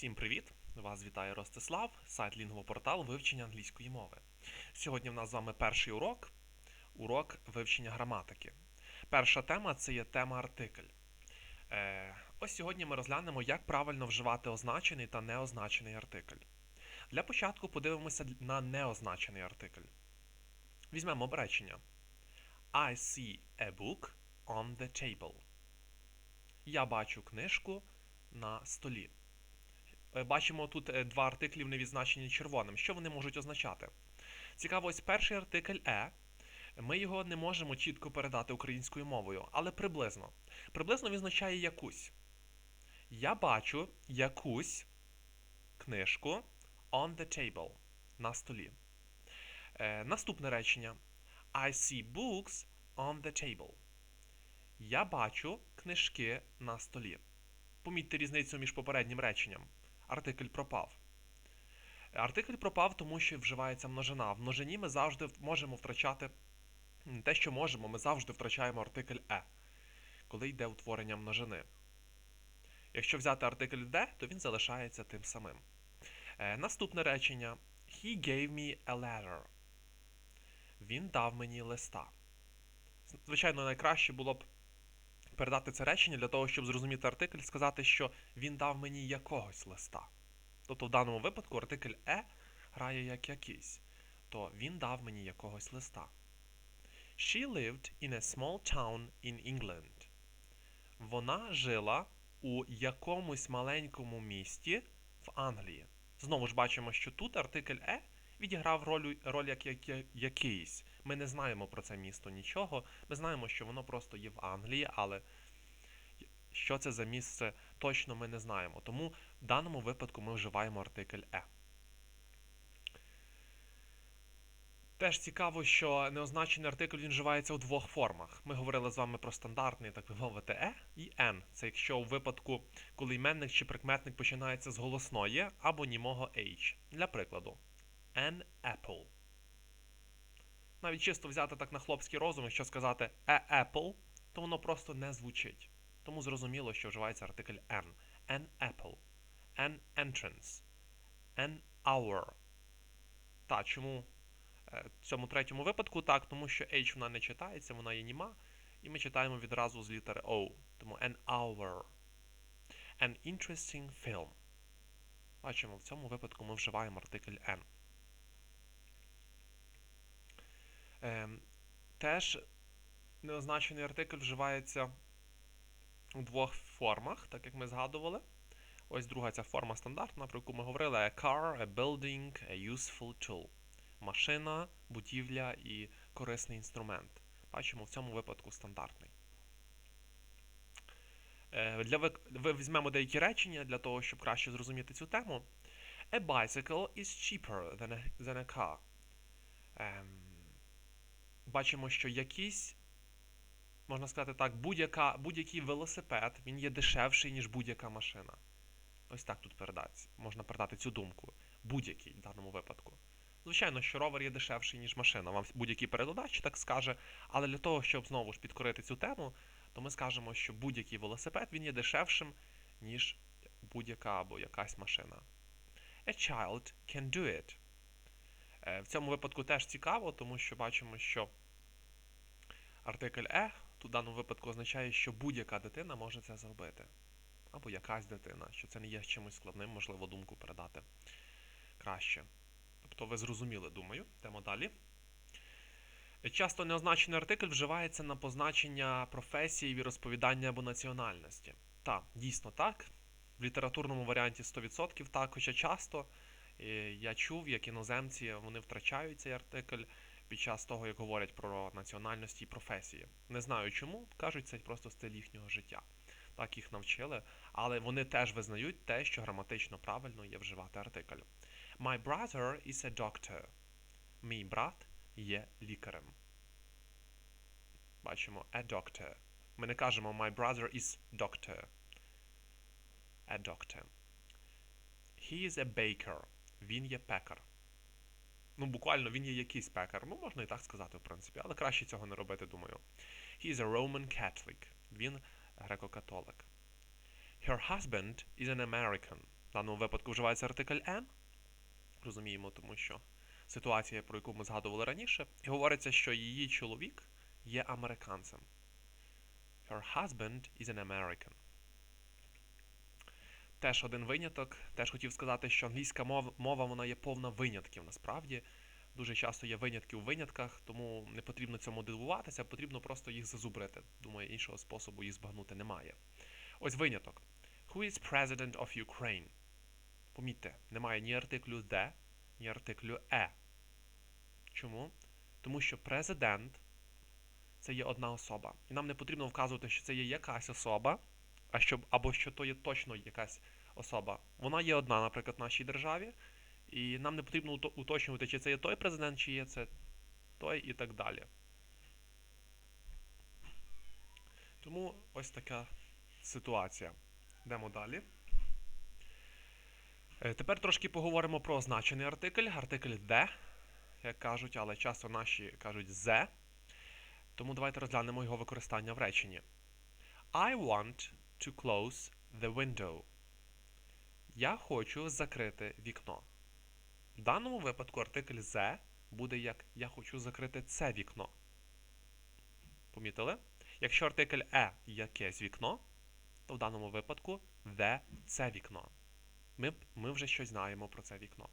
Всім привіт! Вас вітає Ростислав, сайт Лінгвопортал вивчення англійської мови. Сьогодні в нас з вами перший урок урок вивчення граматики. Перша тема це є тема артикль. Е, ось сьогодні ми розглянемо, як правильно вживати означений та неозначений артикль. Для початку подивимося на неозначений артикль. Візьмемо речення. I see a book on the table. Я бачу книжку на столі. Е, Бачимо тут е, два артиклі, вони відзначені червоним. Що вони можуть означати? Цікаво, ось перший артикль е. Ми його не можемо чітко передати українською мовою, але приблизно. Приблизно він означає якусь. Я бачу якусь книжку on the table на столі. Е, наступне речення. I see books on the table. Я бачу книжки на столі. Помітьте різницю між попереднім реченням. Артикль пропав. Артикль пропав, тому що вживається множина. В множині ми завжди можемо втрачати те, що можемо, ми завжди втрачаємо артикль е, коли йде утворення множини. Якщо взяти артикль де, то він залишається тим самим. Е, наступне речення. He gave me a letter. Він дав мені листа. Звичайно, найкраще було б передати це речення для того, щоб зрозуміти артикль, сказати, що він дав мені якогось листа. Тобто в даному випадку артикль е грає як якийсь, то він дав мені якогось листа. She lived in a small town in England. Вона жила у якомусь маленькому місті в Англії. Знову ж бачимо, що тут артикль е відіграв роль, роль як, як, як якийсь. Ми не знаємо про це місто нічого. Ми знаємо, що воно просто є в Англії, але що це за місце точно ми не знаємо. Тому в даному випадку ми вживаємо артикль е. Теж цікаво, що неозначений артикль він вживається у двох формах. Ми говорили з вами про стандартний, так би мовити, е і n. Це якщо у випадку, коли іменник чи прикметник починається з голосної або німого h. Для прикладу, an apple. Навіть чисто взяти так на хлопський розум, якщо сказати a apple, то воно просто не звучить. Тому зрозуміло, що вживається артикль an. An apple. An entrance. An hour. Та, чому е, в цьому третьому випадку так? Тому що H вона не читається, вона є німа, і ми читаємо відразу з літери O. Тому an hour. An interesting film. Бачимо, в цьому випадку ми вживаємо артикль N. теж неозначений артикль вживається у двох формах, так як ми згадували. Ось друга ця форма стандартна, про яку ми говорили: a car, a building, a useful tool. Машина, будівля і корисний інструмент. Бачимо, в цьому випадку стандартний. Е, Для ви, ви візьмемо деякі речення для того, щоб краще зрозуміти цю тему. A bicycle is cheaper than a, than a car. Ем, бачимо, що якийсь, можна сказати так, будь-який велосипед він є дешевший, ніж будь-яка машина. Ось так тут передати, можна передати цю думку. Будь-який в даному випадку. Звичайно, що ровер є дешевший, ніж машина. Вам будь-який перекладач так скаже. Але для того, щоб знову ж підкорити цю тему, то ми скажемо, що будь-який велосипед він є дешевшим, ніж будь-яка або якась машина. A child can do it. Е, В цьому випадку теж цікаво, тому що бачимо, що артикль е в даному випадку означає, що будь-яка дитина може це зробити. Або якась дитина, що це не є чимось складним, можливо, думку передати краще. Тобто ви зрозуміли, думаю. Йдемо далі. Часто неозначений артикль вживається на позначення професії, розповідання або національності. Так, дійсно так. В літературному варіанті 100% так, хоча часто я чув, як іноземці вони втрачають цей артикль під час того, як говорять про національності і професії. Не знаю чому, кажуть, це просто стиль їхнього життя. Так їх навчили, але вони теж визнають те, що граматично правильно є вживати артикль. My brother is a doctor. Мій брат є лікарем. Бачимо a doctor. Ми не кажемо my brother is doctor. A doctor. He is a baker. Він є пекар. Ну, буквально він є якийсь пекар. Ну, можна і так сказати, в принципі, але краще цього не робити, думаю. He is a Roman Catholic. Він греко-католик. Her husband is an American. В даному випадку вживається артикль N. Розуміємо, тому що ситуація, про яку ми згадували раніше, і говориться, що її чоловік є американцем. Her husband is an American. Теж один виняток. Теж хотів сказати, що англійська мова, мова вона є повна винятків. Насправді дуже часто є винятки у винятках, тому не потрібно цьому дивуватися, потрібно просто їх зазубрити. Думаю, іншого способу їх збагнути немає. Ось виняток. Who is president of Ukraine? Помітьте, немає ні артиклю де, ні артиклю е. Чому? Тому що президент це є одна особа. І нам не потрібно вказувати, що це є якась особа, а щоб, або що то є точно якась особа. Вона є одна, наприклад, в нашій державі, і нам не потрібно уточнювати, чи це є той президент, чи є це той і так далі. Тому ось така ситуація. Йдемо далі. Е, Тепер трошки поговоримо про означений артикль. Артикль the, як кажуть, але часто наші кажуть the. Тому давайте розглянемо його використання в реченні. I want to close the window. Я хочу закрити вікно. В даному випадку артикль the буде як Я хочу закрити це вікно. Помітили? Якщо артикль е якесь вікно, то в даному випадку the це вікно. Ми, ми вже щось знаємо про це вікно.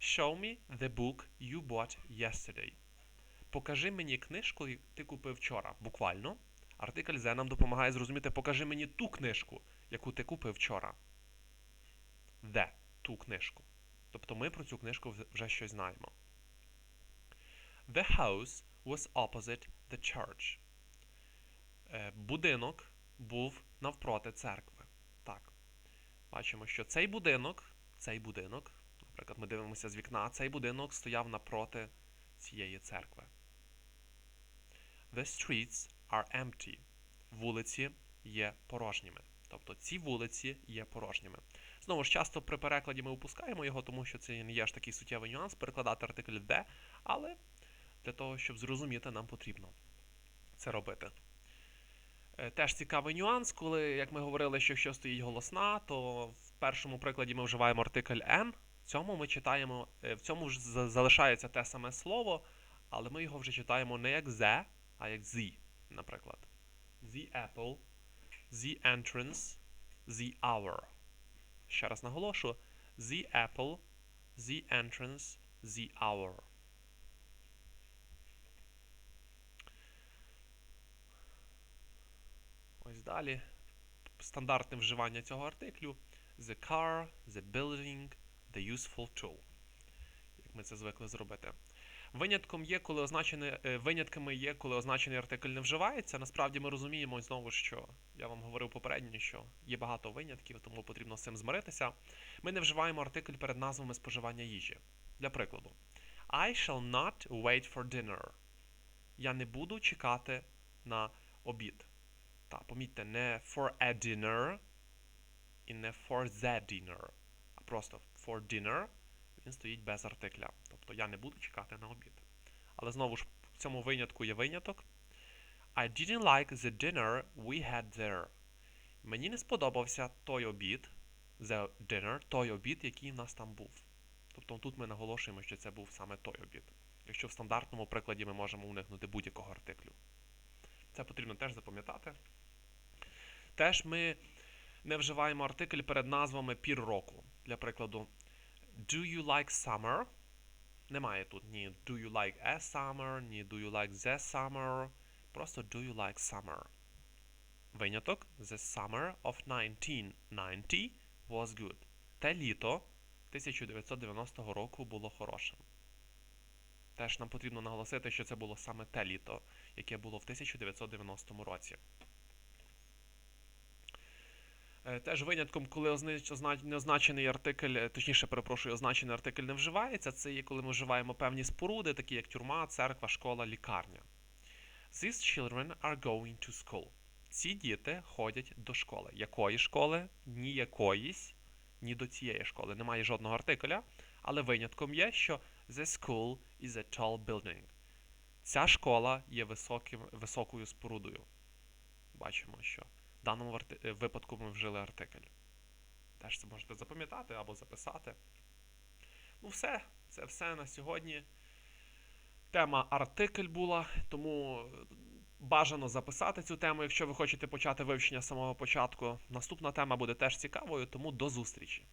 Show me the book you bought yesterday. Покажи мені книжку, яку ти купив вчора. Буквально. Артикль The нам допомагає зрозуміти, покажи мені ту книжку, яку ти купив вчора. The ту книжку. Тобто ми про цю книжку вже щось знаємо. The house was opposite the church. Е, Будинок був навпроти церкви. Так. Бачимо, що цей будинок, цей будинок, наприклад, ми дивимося з вікна, цей будинок стояв напроти цієї церкви. The streets are empty. Вулиці є порожніми. Тобто ці вулиці є порожніми. Знову ж часто при перекладі ми упускаємо його, тому що це не є ж такий суттєвий нюанс перекладати артикль де, але для того, щоб зрозуміти, нам потрібно це робити. Е, Теж цікавий нюанс, коли, як ми говорили, що якщо стоїть голосна, то в першому прикладі ми вживаємо артикль N. В цьому ми читаємо, е, в цьому ж залишається те саме слово, але ми його вже читаємо не як the, а як the, наприклад. The apple, the entrance, the hour. Ще раз наголошу. The apple, the entrance, the hour. Ось далі. Стандартне вживання цього артиклю. The car, the building, the useful tool. Як ми це звикли зробити. Винятком є, коли означене, е, винятками є, коли означений артикль не вживається. Насправді ми розуміємо знову, що я вам говорив попередньо, що є багато винятків, тому потрібно з цим змиритися. Ми не вживаємо артикль перед назвами споживання їжі. Для прикладу, I shall not wait for dinner. Я не буду чекати на обід. Та, помітьте, не for a dinner і не for the dinner, а просто for dinner він стоїть без артикля. Тобто я не буду чекати на обід. Але знову ж в цьому винятку є виняток. I didn't like the dinner we had there. Мені не сподобався той обід, the dinner, той обід, який в нас там був. Тобто тут ми наголошуємо, що це був саме той обід. Якщо в стандартному прикладі ми можемо уникнути будь-якого артиклю. Це потрібно теж запам'ятати. Теж ми не вживаємо артикль перед назвами пір року. Для прикладу, Do you like summer? Немає тут ні do you like a summer, ні do you like the summer. Просто do you like summer. Виняток The summer of 1990 was good. Те літо 1990 року було хорошим. Теж нам потрібно наголосити, що це було саме те літо, яке було в 1990 році. Е, Теж винятком, коли означ- озна- неозначений артикль, е, точніше, перепрошую, означений артикль не вживається, це є коли ми вживаємо певні споруди, такі як тюрма, церква, школа, лікарня. These children are going to school. Ці діти ходять до школи. Якої школи? Ні якоїсь, ні до цієї школи. Немає жодного артикля, але винятком є, що the school is a tall building. Ця школа є високим, високою спорудою. Бачимо, що в даному е, випадку ми вжили артикль. Теж це можете запам'ятати або записати. Ну, все, це все на сьогодні. Тема артикль була, тому бажано записати цю тему, якщо ви хочете почати вивчення з самого початку. Наступна тема буде теж цікавою, тому до зустрічі.